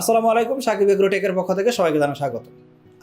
আসসালামু আলাইকুম, সাকিব এগ্রোটেকের পক্ষ থেকে সবাইকে জানা স্বাগত।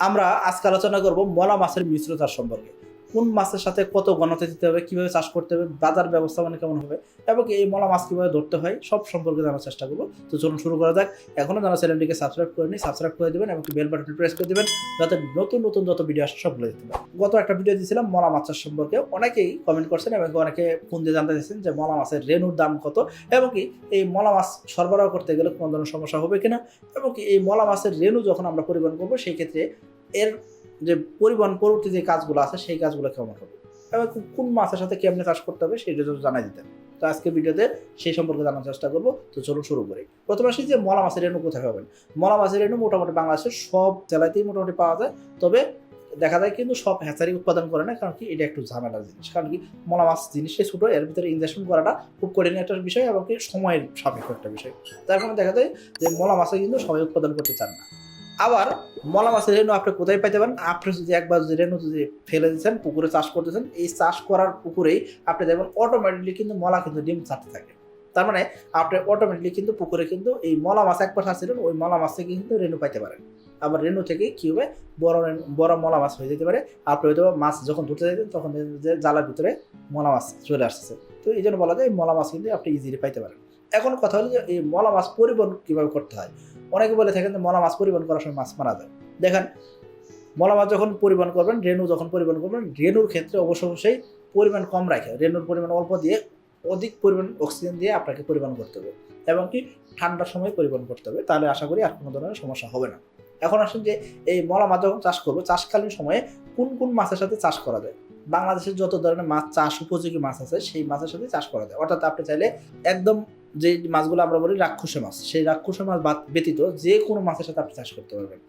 আমরা আজকে আলোচনা করব মলা মাছের মিশ্রতার সম্পর্কে। কোন মাছের সাথে কত গণতে দিতে হবে, কীভাবে চাষ করতে হবে, বাজার ব্যবস্থাপনা কেমন হবে এবং এই মলা মাছ কীভাবে ধরতে হয়, সব সম্পর্কে জানার চেষ্টা করব। তো চলুন শুরু করা যাক। এখনও যারা চ্যানেলটিকে সাবস্ক্রাইব করে করেনি সাবস্ক্রাইব করে দেবেন এবং বেল বাটন প্রেস করে দেবেন যাতে নতুন নতুন যত ভিডিও আসে সবগুলো দেখতে পাবেন গত একটা ভিডিও দিয়েছিলাম মলা মাছের সম্পর্কে। অনেকেই কমেন্ট করছেন এবং অনেকে ফোন দিয়ে জানতে চাইছেন যে মলা মাছের রেনুর দাম কত এবং কি এই মলা মাছ সরবরাহ করতে গেলে কোনো ধরনের সমস্যা হবে কিনা এবং কি এই মলা মাছের রেনু যখন আমরা পরিবহন করব, সেই ক্ষেত্রে এর যে পরিবহন পরবর্তী যে কাজগুলো আছে, সেই কাজগুলো কেমন হবে এবং কো- কোন মাছের সাথে কেমনে চাষ করতে হবে, সেটা যদি জানাই দিতেন। তো আজকে ভিডিওতে সেই সম্পর্কে জানার চেষ্টা করব। তো চলুন শুরু করি। প্রথমে আসি যে মলা মাছের রেণু কোথায় পাবেন? মলা মাছের রেণু মোটামুটি বাংলাদেশের সব জেলাতেই মোটামুটি পাওয়া যায়। তবে দেখা যায় কিন্তু সব হ্যাচারি উৎপাদন করে না, কারণ কি এটা একটু ঝামেলার জিনিস। কারণ কি মলা মাছ জিনিসটাই ছোটো, এর ভিতরে ইনজেকশন করাটা খুব কঠিন একটা বিষয় এবং কি সময়ের সাপেক্ষ একটা বিষয়। তার কারণে দেখা যায় যে মলা মাছে কিন্তু সবাই উৎপাদন করতে চান না। আবার মলা মাছের রেণু আপনি কোথায় পাইতে পারেন? আপনি যদি একবার যদি রেণু যদি ফেলে দিচ্ছেন পুকুরে চাষ করতেছেন, এই চাষ করার পুকুরেই আপনি দেখবেন অটোমেটিকলি কিন্তু মলা কিন্তু ডিম ছাড়তে থাকে। তার মানে আপনি অটোমেটিকলি কিন্তু পুকুরে কিন্তু এই মলা মাছ একবার ছাড়ছিলেন, ওই মলা মাছ থেকে কিন্তু রেণু পাইতে পারেন। আবার রেণু থেকে কি হবে? বড় বড় মলা মাছ হয়ে যেতে পারে। আপনি হয়তো মাছ যখন ধরতে যাইতেন তখন যে জালার ভিতরে মলা মাছ চলে আসছে তো এই জন্য বলা যায় মলা মাছ কিন্তু আপনি ইজিলি পাইতে পারেন। এখন কথা হলো যে এই মলা মাছ পরিবহন কীভাবে করতে হয়? অনেকে বলে থাকেন যে মলা মাছ পরিবহন করার সময় মাছ মারা যায়। দেখেন, মলা মাছ যখন পরিবহন করবেন, রেণু যখন পরিবহন করবেন, রেণুর ক্ষেত্রে অবশ্য অবশ্যই পরিমাণ কম রাখে। রেণুর পরিমাণ অল্প দিয়ে অধিক পরিমাণ অক্সিজেন দিয়ে আপনাকে পরিবহন করতে হবে। এবং কি ঠান্ডার সময় পরিবহন করতে হবে। তাহলে আশা করি আর কোনো ধরনের সমস্যা হবে না। এখন আসুন যে এই মলা মাছ যখন চাষ করব, চাষকালীন সময়ে কোন কোন মাছের সাথে চাষ করা যায়? বাংলাদেশের যত ধরনের মাছ, চাষ, উপযোগী মাছ আছে, সেই মাছের সাথে চাষ করা যায়। অর্থাৎ আপনি চাইলে একদম যে মাছগুলো আমরা বলি রাক্ষসে মাছ সেই রাক্ষসে মাছ ব্যতীত যে কোনো মাছের সাথে আপনি চাষ করতে পারবেন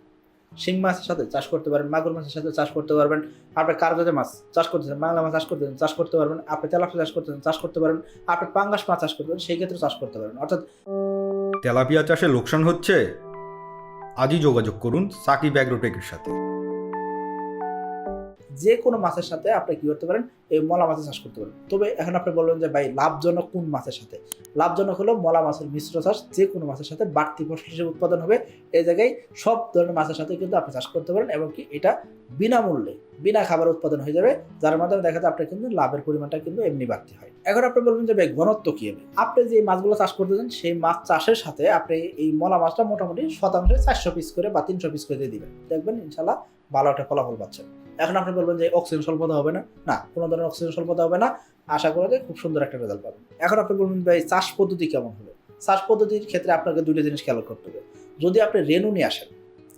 শিং মাছের সাথে চাষ করতে পারবেন মাগুর মাছের সাথে চাষ করতে পারবেন আপনি কার্গজে মাছ চাষ করতেছেন বাংলা মাছ চাষ করতেছেন চাষ করতে পারবেন আপনি তেলাপিয়া চাষ করতেছেন চাষ করতে পারবেন আপনি পাঙ্গাস মাছ চাষ করতে পারেন সেই ক্ষেত্রে চাষ করতে পারবেন অর্থাৎ তেলাপিয়া চাষে লোকসান হচ্ছে আজই যোগাযোগ করুন সাকিব অ্যাগ্রোটেকের সাথে যে কোনো মাছের সাথে আপনি কি করতে পারেন, এই মলা মাছের চাষ করতে পারেন। তবে এখন আপনি বলবেন যে, ভাই, লাভজনক কোন মাছের সাথে? লাভজনক হলো মলা মাছের মিশ্র চাষ যে কোনো মাছের সাথে বাড়তি ফসল হিসেবে উৎপাদন হবে। এই জায়গায় সব ধরনের মাছের সাথে কিন্তু আপনি চাষ করতে পারেন এবং কি এটা বিনামূল্যে, বিনা খাবার উৎপাদন হয়ে যাবে, যার মাধ্যমে দেখা যায় আপনার কিন্তু লাভের পরিমাণটা কিন্তু এমনি বাড়তি হয়। এখন আপনি বলবেন যে, ভাই, ঘনত্ব কি হবে আপনি যে মাছগুলো চাষ করতেছেন সেই মাছ চাষের সাথে আপনি এই মলা মাছটা মোটামুটি শতাংশে চারশো পিস করে বা তিনশো পিস করে দিয়ে দিবেন। দেখবেন ইনশাল্লাহ ভালো একটা ফলাফল পাচ্ছেন। এখন আপনি বলবেন যে অক্সিজেন স্বল্পতা হবে না। না, কোনো ধরনের অক্সিজেন স্বল্পতা হবে না। আশা করা যায় খুব সুন্দর একটা রেজাল্ট পাবেন। এখন আপনি বলবেন, ভাই, চাষ পদ্ধতি কেমন হবে চাষ পদ্ধতির ক্ষেত্রে আপনাকে দুটো জিনিস খেয়াল করতে হবে। যদি আপনি রেনু নিয়ে আসেন,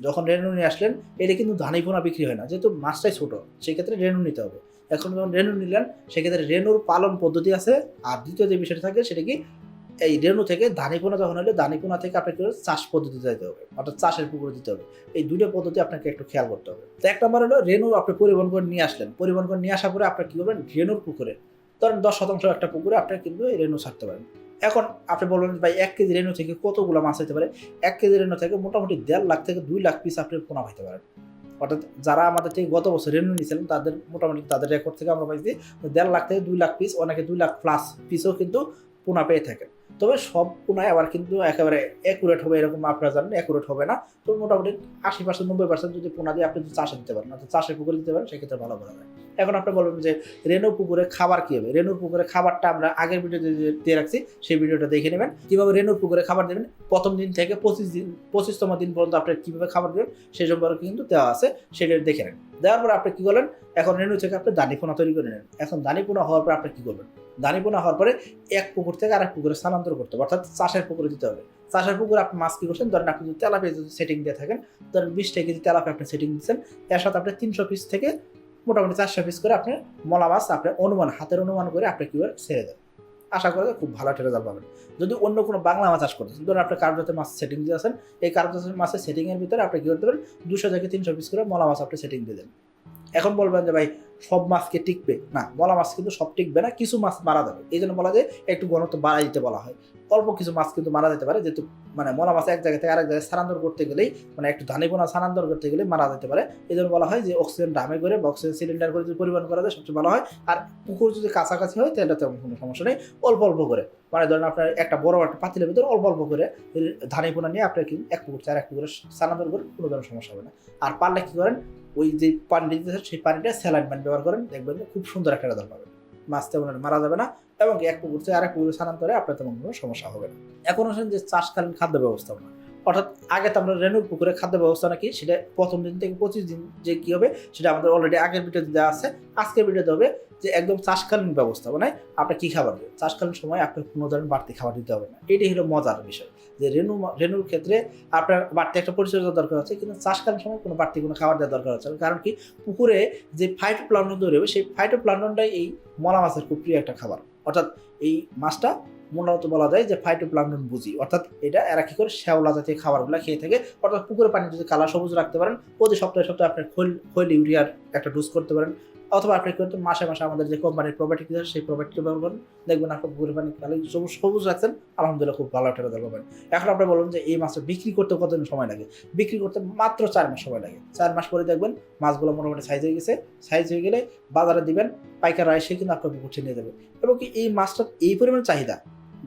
যখন রেনু নিয়ে আসলেন, এটা কিন্তু ধানি পোনা বিক্রি হয় না। যেহেতু মাছটাই ছোটো, সেক্ষেত্রে রেনু নিতে হবে। এখন যখন রেনু নিলেন, সেক্ষেত্রে রেনুর পালন পদ্ধতি আছে। আর দ্বিতীয় যে বিষয়টা থাকে, সেটা কি? এই রেনু থেকে দানিপোনা যখন হলে দানিপোনা থেকে আপনাকে চাষ পদ্ধতি দিতে হবে, অর্থাৎ চাষের পুকুরে দিতে হবে। এই দুটো পদ্ধতি আপনাকে একটু খেয়াল করতে হবে। তো এক নম্বর হলো রেনু আপনি পরিবহন করে নিয়ে আসলেন। পরিবহন করে নিয়ে আসার পরে আপনি কী করবেন? রেনুর পুকুরে, ধরেন দশ শতাংশ একটা পুকুরে আপনি কিন্তু এই রেনু ছাড়তে পারেন। এখন আপনি বলবেন ভাই, এক কেজি রেনু থেকে কতগুলো মাছ হতে পারে? এক কেজি রেনু থেকে মোটামুটি দেড় লাখ থেকে দুই লাখ পিস আপনি পোনা পাইতে পারেন। অর্থাৎ যারা আমাদের থেকে গত বছর রেনু নিয়েছিলেন, তাদের মোটামুটি তাদের রেকর্ড থেকে আমরা পাইছি দেড় লাখ থেকে দুই লাখ পিস, অনেকে দুই লাখ প্লাস পিসও কিন্তু পোনা পেয়ে থাকেন। তবে সব কোনায় আবার কিন্তু একেবারে অ্যাকুরেট হবে এরকম আপনারা জানেন অ্যাকুরেট হবে না। তবে মোটামুটি আশি পার্সেন্ট নব্বই পার্সেন্ট যদি পোনা দিয়ে আপনি চাষে দিতে পারেন চাষের পুকুরে দিতে পারেন, সেক্ষেত্রে ভালো করা যায় এখন আপনি বলবেন যে রেনু পুকুরে খাবার কী হবে? রেনুর পুকুরে খাবারটা আমরা আগের ভিডিওতে দিয়ে রাখছি, সেই ভিডিওটা দেখে নেবেন। কীভাবে রেনুর পুকুরে খাবার দেবেন? প্রথম দিন থেকে পঁচিশ দিন, পঁচিশতম দিন পর্যন্ত আপনি কীভাবে খাবার দেবেন, সেই সম্পর্কে কিন্তু দেওয়া আছে, সেটা দেখে নেন। দেওয়ার পর আপনি কী করলেন? এখন রেনু থেকে আপনি দানিপোনা তৈরি করে নেন। এখন দানিপোনা হওয়ার পর আপনি কী করবেন? দানিপোনা হওয়ার পরে এক পুকুর থেকে আরেক পুকুরে স্থানান্তর করতে হবে, অর্থাৎ চাষের পুকুরে দিতে হবে। চাষের পুকুরে আপনি মাছ কী করছেন? ধরেন আপনি যদি তেলাপিয়া যদি সেটিং দিয়ে থাকেন, ধরেন বিশ থেকে কেজি তেলাপিয়া আপনি সেটিং দিচ্ছেন, এর সাথে আপনি তিনশো পিস থেকে মোটামুটি চারশো পিস করে আপনি মলা মাছ আপনার অনুমান, হাতের অনুমান করে আপনি করে ছেড়ে দেন। আশা করা যায় খুব ভালো একটা রেজাল্ট পাবেন। যদি অন্য কোনো বাংলা মাছ চাষ করতেছেন ধরুন আপনি কার্যতে মাছ সেটিং দিয়ে আসেন এই কার্যতে মাছের সেটিংয়ের ভিতরে আপনি কী করতে পারেন? দুশো থেকে তিনশো পিস করে মলা মাছ আপনি সেটিং দিয়ে দেন। এখন বলবেন যে ভাই সব মাছকে টিকবে। না, মলা মাছ কিন্তু সব টিকবে না, কিছু মাছ মারা যাবে। এই জন্য বলা যায় একটু ঘনত্ব বাড়াই দিতে বলা হয়। অল্প কিছু মাছ কিন্তু মারা যেতে পারে, যেহেতু মানে মলা মাছ এক জায়গা থেকে আরেক জায়গায় স্থানান্তর করতে গেলেই মানে একটু ধানি পোনা স্থানান্তর করতে গেলে মারা যেতে পারে। এই জন্য বলা হয় যে অক্সিজেন ডামে করে বা অক্সিজেন সিলিন্ডার করে যদি পরিমাণ করা যায়, সবচেয়ে ভালো হয়। আর পুকুর যদি কাছাকাছি হয়, তাহলে তেমন কোনো সমস্যা নেই। অল্প অল্প করে। মানে ধরেন আপনার একটা বড় একটা পাতিলের ভিতরে অল্প অল্প করে ধানি পোনা নিয়ে আপনার কি এক পুকুর, চার এক পুকুরে স্থানান্তর করে কোনো ধরনের সমস্যা হবে না। আর পারলে কি করেন? ওই যে পানি দিতে সেই পানিটা স্যালাইন পানি ব্যবহার করেন, দেখবেন যে খুব সুন্দর একটা রেজাল্ট পাবেন। মাছ তেমন মারা যাবে না, এবং এক পুকুর থেকে আরেক পুকুরে স্থানান্তরে আপনার তেমন কোনো সমস্যা হবে না। এখন আসেন যে চাষকালীন খাদ্য ব্যবস্থাপনা। অর্থাৎ আগে তো আমরা রেণুর পুকুরে খাদ্য ব্যবস্থা নাকি, সেটা প্রথম দিন থেকে পঁচিশ দিন যে কী হবে, সেটা আমাদের অলরেডি আগের ভিডিওতে দেওয়া আছে। আজকের ভিডিওতে হবে যে একদম চাষকালীন ব্যবস্থাপনায় আপনি কী খাবার দেবেন? চাষকালীন সময় আপনার কোনো ধরনের বাড়তি খাবার দিতে হবে না। এটাই হলো মজার বিষয়, যে রেণু রেণুর ক্ষেত্রে আপনার বাড়তি একটা পরিচর্যা দরকার আছে, কিন্তু চাষকালীন সময় কোনো বাড়তি কোনো খাবার দেওয়ার দরকার আছে। কারণ কি, পুকুরে যে ফাইটোপ্লান্টন তৈরি হবে, সেই ফাইটোপ্লান্টনটাই এই মলা মাছের খুব প্রিয় একটা খাবার। অর্থাৎ এই মাছটা মূলত বলা যায় যে ফাইটোপ্লান্টন বুঝি। অর্থাৎ এটা এরা কি করে? শ্যাওলা জাতীয় খাবারগুলো খেয়ে থাকে। অর্থাৎ পুকুরে পানি যদি কালা সবুজ রাখতে পারেন, প্রতি সপ্তাহে সপ্তাহে আপনি খৈল খৈল ইউরিয়ার একটা ডোজ করতে পারেন। অথবা আপনি করতে মাসে মাসে আমাদের যে কোম্পানির প্রোবায়োটিক আছে, সেই প্রোবায়োটিক ব্যবহার করেন। দেখবেন আপনার পুকুরে পানি কালে সবুজ সবুজ রাখছেন, আলহামদুলিল্লাহ খুব ভালো একটা রেজাল্ট পাবেন। এখন আপনি বলুন যে এই মাছটা বিক্রি করতে কতদিন সময় লাগে? বিক্রি করতে মাত্র চার মাস সময় লাগে। চার মাস পরে দেখবেন মাছগুলো মোটামুটি সাইজ হয়ে গেছে। সাইজ হয়ে গেলে বাজারে দিবেন পাইকাররা এসে কিন্তু আপনার পুকুরটি নিয়ে যাবে এবং কি এই মাছটার এই পরিমাণ চাহিদা?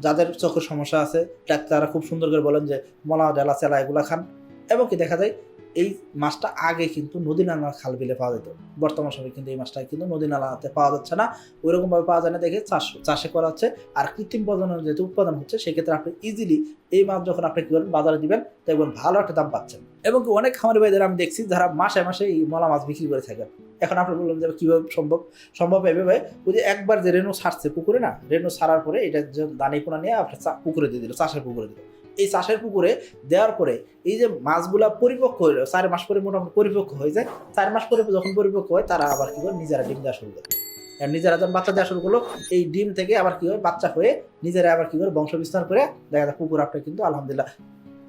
যাদের চোখের সমস্যা আছে তারা খুব সুন্দর করে বলেন যে মলা ডেলা চেলা এগুলা খান। এবং কি দেখা যায় এই মাছটা আগে কিন্তু নদী নালা খাল বিলে পাওয়া যেত। বর্তমান সময়ে কিন্তু এই মাছটা কিন্তু নদী নালাতে পাওয়া যাচ্ছে না। ওই ওইরকমভাবে পাওয়া যায় না দেখে চাষ, চাষে করা হচ্ছে। আর কৃত্রিম প্রজনন যেহেতু উৎপাদন হচ্ছে, সেক্ষেত্রে আপনি ইজিলি এই মাছ যখন আপনি কী করেন, বাজারে দিবেন, দেখবেন ভালো একটা দাম পাচ্ছেন। এবং অনেক খামারি ভাইদের আমি দেখছি যারা মাসে মাসে এই মলা মাছ বিক্রি করে থাকেন। এখন আপনি বললেন যে কীভাবে সম্ভব? সম্ভব এভাবে ওই যে একবার যে রেণু ছাড়ছে পুকুরে না, রেণু ছাড়ার পরে এটা দানি পোনা নিয়ে আপনার পুকুরে দিয়ে দিল, চাষের পুকুরে দিল। এই চাষের পুকুরে দেওয়ার পরে এই যে মাছগুলা পরিপক্ক হইল, চার মাস পরে মোটামুটি পরিপক্ক হয়ে যায়। চার মাস পরে যখন পরিপক্ক হয়, তারা আবার কি করে নিজেরা ডিম দেওয়া শুরু করে। আর নিজেরা যখন বাচ্চা দেওয়া শুরু করল, এই ডিম থেকে আবার কি হয়, বাচ্চা হয়ে নিজেরা আবার কি করে বংশ বিস্তার করে দেখা যায় পুকুর আপনি কিন্তু আলহামদুলিল্লাহ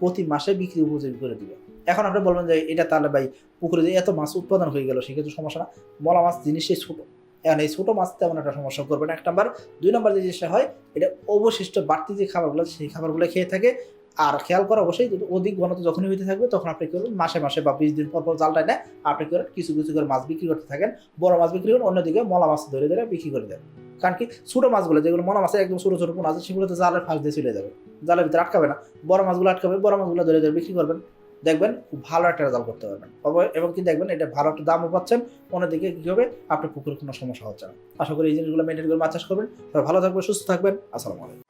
প্রতি মাসে বিক্রি উপযোগী করে দিবে। এখন আপনি বলবেন যে এটা তাহলে ভাই পুকুরে যে এত মাছ উৎপাদন হয়ে গেল, সেক্ষেত্রে সমস্যা না। মলা মাছ জিনিসই ছোট। এখন এই ছোট মাছ তেমন একটা সমস্যা করবে না। এক নাম্বার। দুই নম্বর যে জিনিসটা হয়, এটা অবশিষ্ট বাড়তি যে খাবারগুলো সেই খাবারগুলো খেয়ে থাকে। আর খেয়াল করা অবশ্যই অধিক ঘনত্ব যখনই হইতে থাকবে, তখন আপনি কি করবেন মাসে মাসে বা বিশ দিন পর পর জালটায় নেয় আপনি করেন কিছু কিছু করে মাছ বিক্রি করতে থাকেন। বড় মাছ বিক্রি করেন, অন্যদিকে মলা মাছ ধরে ধরে বিক্রি করে দেন। কারণ কি ছোটো মাছগুলো, যেগুলো মলা মাছের একদম ছোট ছোট পোনা আছে সেগুলো তো জালের ফাঁস দিয়ে চলে যাবে। জালের ভিতরে আটকাবে না। বড় মাছগুলো আটকাবে, বড় মাছগুলো ধরে ধরে বিক্রি করবেন। দেখবেন খুব ভালো একটা রেজাল্ট করতে পারবেন। এবং কি দেখবেন এটা ভালো একটা দামও পাচ্ছেন, অন্যদিকে কী হবে আপনার পুকুরে কোনো সমস্যা হচ্ছে না। আশা করি এই জিনিসগুলো মেনটেন করে মাছ চাষ করবেন। ভালো থাকবেন, সুস্থ থাকবেন। আসসালামু আলাইকুম।